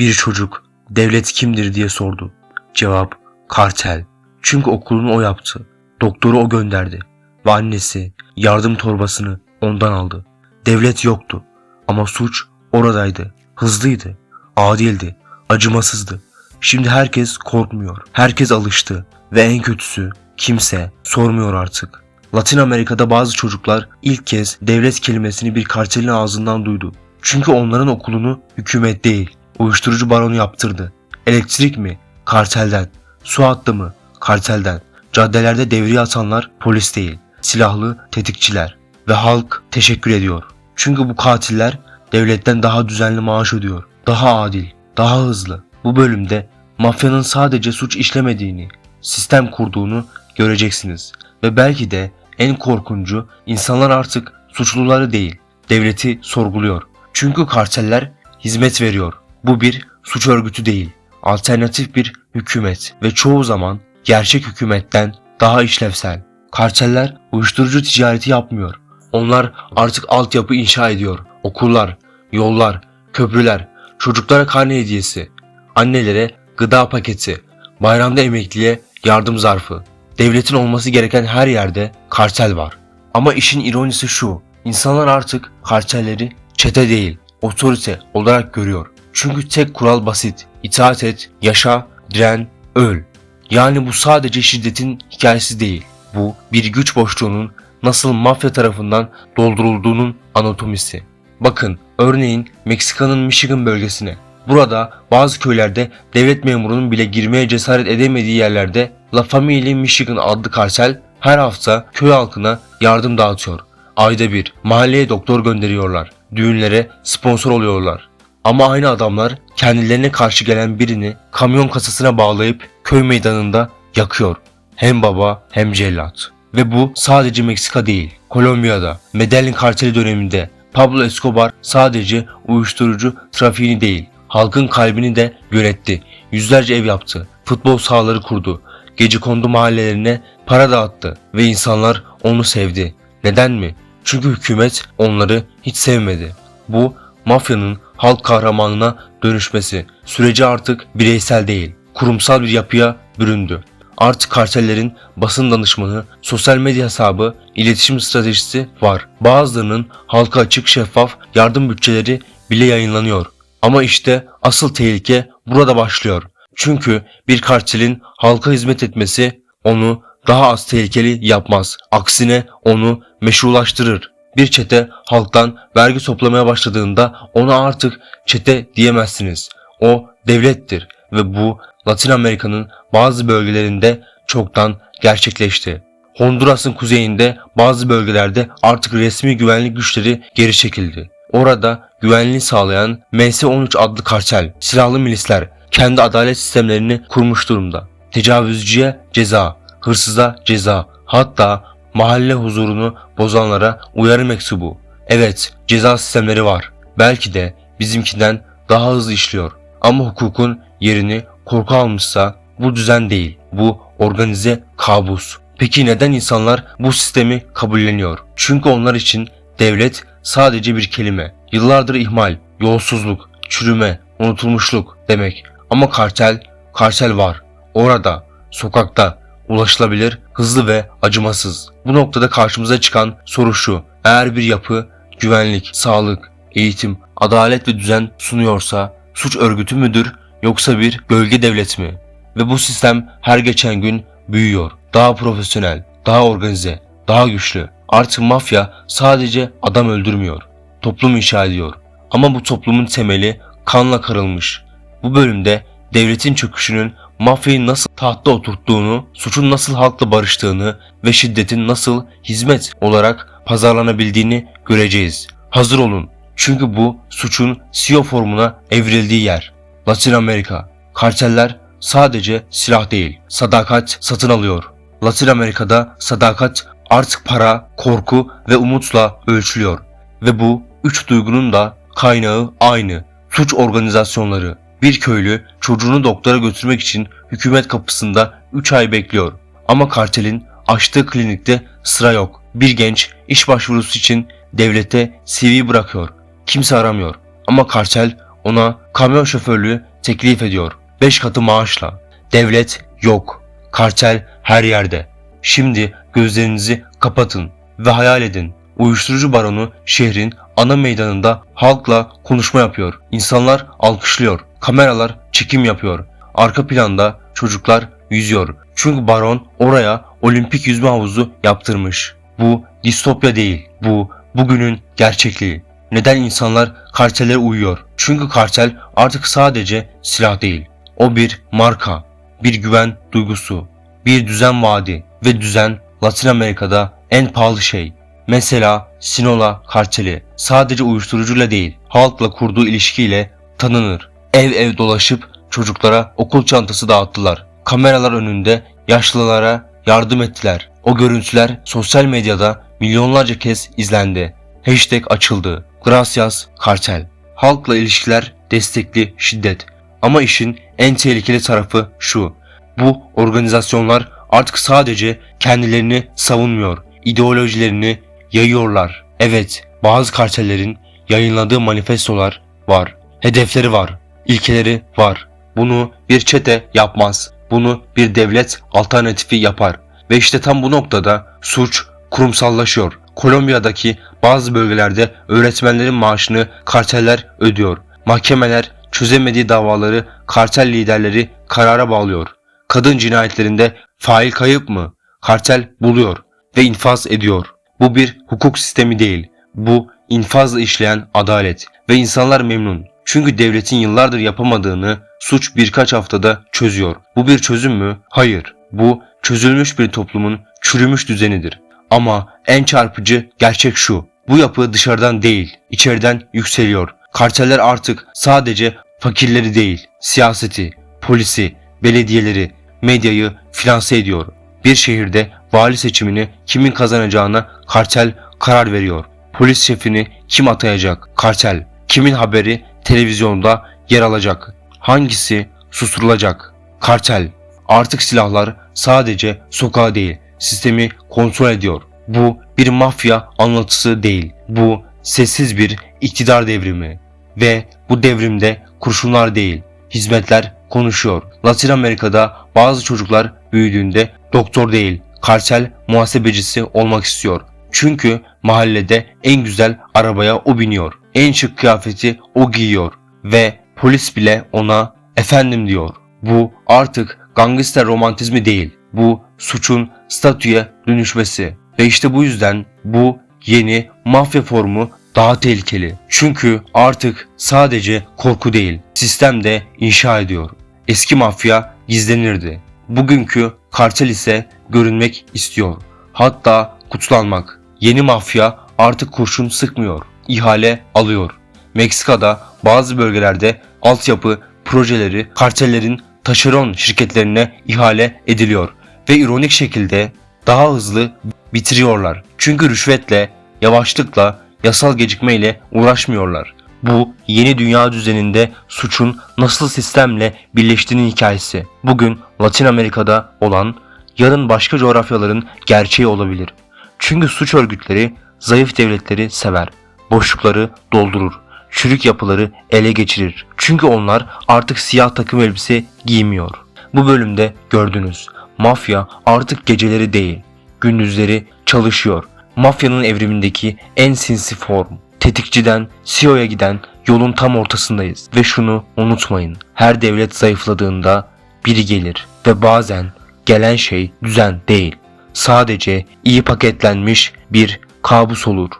Bir çocuk devlet kimdir diye sordu. Cevap kartel. Çünkü okulunu o yaptı. Doktoru o gönderdi. Ve annesi yardım torbasını ondan aldı. Devlet yoktu ama suç oradaydı. Hızlıydı, adildi, acımasızdı. Şimdi herkes korkmuyor. Herkes alıştı ve en kötüsü kimse sormuyor artık. Latin Amerika'da bazı çocuklar ilk kez devlet kelimesini bir kartelin ağzından duydu. Çünkü onların okulunu hükümet değil, uyuşturucu baronu yaptırdı. Elektrik mi? Kartelden. Su hattı mı? Kartelden. Caddelerde devriye atanlar polis değil, silahlı tetikçiler. Ve halk teşekkür ediyor. Çünkü bu katiller devletten daha düzenli maaş ödüyor. Daha adil, daha hızlı. Bu bölümde mafyanın sadece suç işlemediğini, sistem kurduğunu göreceksiniz. Ve belki de en korkuncu insanlar artık suçluları değil, devleti sorguluyor. Çünkü karteller hizmet veriyor. Bu bir suç örgütü değil, alternatif bir hükümet ve çoğu zaman gerçek hükümetten daha işlevsel. Karteller uyuşturucu ticareti yapmıyor. Onlar artık altyapı inşa ediyor. Okullar, yollar, köprüler, çocuklara karne hediyesi, annelere gıda paketi, bayramda emekliye yardım zarfı. Devletin olması gereken her yerde kartel var. Ama işin ironisi şu, insanlar artık kartelleri çete değil, otorite olarak görüyor. Çünkü tek kural basit, itaat et, yaşa, diren, öl. Yani bu sadece şiddetin hikayesi değil. Bu bir güç boşluğunun nasıl mafya tarafından doldurulduğunun anatomisi. Bakın örneğin Meksika'nın Michigan bölgesine. Burada bazı köylerde devlet memurunun bile girmeye cesaret edemediği yerlerde La Famille Michigan adlı kartel her hafta köy halkına yardım dağıtıyor. Ayda bir mahalleye doktor gönderiyorlar. Düğünlere sponsor oluyorlar. Ama aynı adamlar kendilerine karşı gelen birini kamyon kasasına bağlayıp köy meydanında yakıyor. Hem baba hem cellat. Ve bu sadece Meksika değil. Kolombiya'da Medellin karteli döneminde Pablo Escobar sadece uyuşturucu trafiğini değil, halkın kalbini de yönetti. Yüzlerce ev yaptı, futbol sahaları kurdu, gecekondu mahallelerine para dağıttı ve insanlar onu sevdi. Neden mi? Çünkü hükümet onları hiç sevmedi. Bu mafyanın halk kahramanına dönüşmesi süreci artık bireysel değil, kurumsal bir yapıya büründü. Artık kartellerin basın danışmanı, sosyal medya hesabı, iletişim stratejisi var. Bazılarının halka açık şeffaf yardım bütçeleri bile yayınlanıyor. Ama işte asıl tehlike burada başlıyor. Çünkü bir kartelin halka hizmet etmesi onu daha az tehlikeli yapmaz. Aksine onu meşrulaştırır. Bir çete halktan vergi toplamaya başladığında ona artık çete diyemezsiniz. O devlettir ve bu Latin Amerika'nın bazı bölgelerinde çoktan gerçekleşti. Honduras'ın kuzeyinde bazı bölgelerde artık resmi güvenlik güçleri geri çekildi. Orada güvenliği sağlayan MS-13 adlı kartel, silahlı milisler kendi adalet sistemlerini kurmuş durumda. Tecavüzcüye ceza, hırsıza ceza, hatta mahalle huzurunu bozanlara uyarı mektubu. Evet, ceza sistemleri var. Belki de bizimkinden daha hızlı işliyor. Ama hukukun yerini korku almışsa bu düzen değil. Bu organize kabus. Peki neden insanlar bu sistemi kabulleniyor? Çünkü onlar için devlet sadece bir kelime. Yıllardır ihmal, yolsuzluk, çürüme, unutulmuşluk demek. Ama kartel, kartel var. Orada, sokakta, ulaşılabilir, hızlı ve acımasız. Bu noktada karşımıza çıkan soru şu. Eğer bir yapı güvenlik, sağlık, eğitim, adalet ve düzen sunuyorsa suç örgütü müdür yoksa bir gölge devlet mi? Ve bu sistem her geçen gün büyüyor. Daha profesyonel, daha organize, daha güçlü. Artık mafya sadece adam öldürmüyor. Toplum inşa ediyor. Ama bu toplumun temeli kanla karılmış. Bu bölümde devletin çöküşünün mafyayı nasıl tahtta oturttuğunu, suçun nasıl halkla barıştığını ve şiddetin nasıl hizmet olarak pazarlanabildiğini göreceğiz. Hazır olun. Çünkü bu suçun CEO formuna evrildiği yer. Latin Amerika. Karteller sadece silah değil, sadakat satın alıyor. Latin Amerika'da sadakat artık para, korku ve umutla ölçülüyor. Ve bu üç duygunun da kaynağı aynı. Suç organizasyonları. Bir köylü çocuğunu doktora götürmek için hükümet kapısında 3 ay bekliyor. Ama kartelin açtığı klinikte sıra yok. Bir genç iş başvurusu için devlete CV bırakıyor. Kimse aramıyor. Ama kartel ona kamyon şoförlüğü teklif ediyor. 5 katı maaşla. Devlet yok. Kartel her yerde. Şimdi gözlerinizi kapatın ve hayal edin. Uyuşturucu baronu şehrin ana meydanında halkla konuşma yapıyor. İnsanlar alkışlıyor. Kameralar çekim yapıyor. Arka planda çocuklar yüzüyor. Çünkü baron oraya olimpik yüzme havuzu yaptırmış. Bu distopya değil. Bu bugünün gerçekliği. Neden insanlar kartellere uyuyor? Çünkü kartel artık sadece silah değil. O bir marka, bir güven duygusu, bir düzen vaadi ve düzen Latin Amerika'da en pahalı şey. Mesela Sinaloa karteli sadece uyuşturucuyla değil, halkla kurduğu ilişkiyle tanınır. Ev ev dolaşıp çocuklara okul çantası dağıttılar. Kameralar önünde yaşlılara yardım ettiler. O görüntüler sosyal medyada milyonlarca kez izlendi. Hashtag açıldı. Gracias kartel. Halkla ilişkiler destekli şiddet. Ama işin en tehlikeli tarafı şu. Bu organizasyonlar artık sadece kendilerini savunmuyor. ideolojilerini yayıyorlar. Evet, bazı kartellerin yayınladığı manifestolar var. Hedefleri var. İlkeleri var. Bunu bir çete yapmaz. Bunu bir devlet alternatifi yapar. Ve işte tam bu noktada suç kurumsallaşıyor. Kolombiya'daki bazı bölgelerde öğretmenlerin maaşını karteller ödüyor. Mahkemeler çözemediği davaları kartel liderleri karara bağlıyor. Kadın cinayetlerinde fail kayıp mı? Kartel buluyor ve infaz ediyor. Bu bir hukuk sistemi değil. Bu infazla işleyen adalet ve insanlar memnun. Çünkü devletin yıllardır yapamadığını suç birkaç haftada çözüyor. Bu bir çözüm mü? Hayır. Bu çözülmüş bir toplumun çürümüş düzenidir. Ama en çarpıcı gerçek şu. Bu yapı dışarıdan değil, içeriden yükseliyor. Karteller artık sadece fakirleri değil, siyaseti, polisi, belediyeleri, medyayı finanse ediyor. Bir şehirde vali seçimini kimin kazanacağına kartel karar veriyor. Polis şefini kim atayacak? Kartel. Kimin haberi televizyonda yer alacak? Hangisi susturulacak? Kartel. Artık silahlar sadece sokağa değil, sistemi kontrol ediyor. Bu bir mafya anlatısı değil. Bu sessiz bir iktidar devrimi. Ve bu devrimde kurşunlar değil, hizmetler konuşuyor. Latin Amerika'da bazı çocuklar büyüdüğünde doktor değil, kartel muhasebecisi olmak istiyor. Çünkü mahallede en güzel arabaya o biniyor. En şık kıyafeti o giyiyor ve polis bile ona efendim diyor. Bu artık gangster romantizmi değil. Bu suçun statüye dönüşmesi. Ve işte bu yüzden bu yeni mafya formu daha tehlikeli. Çünkü artık sadece korku değil, sistem de inşa ediyor. Eski mafya gizlenirdi. Bugünkü kartel ise görünmek istiyor. Hatta kutlanmak. Yeni mafya artık kurşun sıkmıyor, ihale alıyor. Meksika'da bazı bölgelerde altyapı projeleri kartellerin taşeron şirketlerine ihale ediliyor ve ironik şekilde daha hızlı bitiriyorlar. Çünkü rüşvetle, yavaşlıkla, yasal gecikmeyle uğraşmıyorlar. Bu yeni dünya düzeninde suçun nasıl sistemle birleştiğinin hikayesi. Bugün Latin Amerika'da olan, yarın başka coğrafyaların gerçeği olabilir. Çünkü suç örgütleri zayıf devletleri sever, boşlukları doldurur, çürük yapıları ele geçirir. Çünkü onlar artık siyah takım elbise giymiyor. Bu bölümde gördünüz. Mafya artık geceleri değil, gündüzleri çalışıyor. Mafyanın evrimindeki en sinsi form. Tetikçiden CEO'ya giden yolun tam ortasındayız. Ve şunu unutmayın. Her devlet zayıfladığında biri gelir ve bazen gelen şey düzen değil. Sadece iyi paketlenmiş bir kabus olur.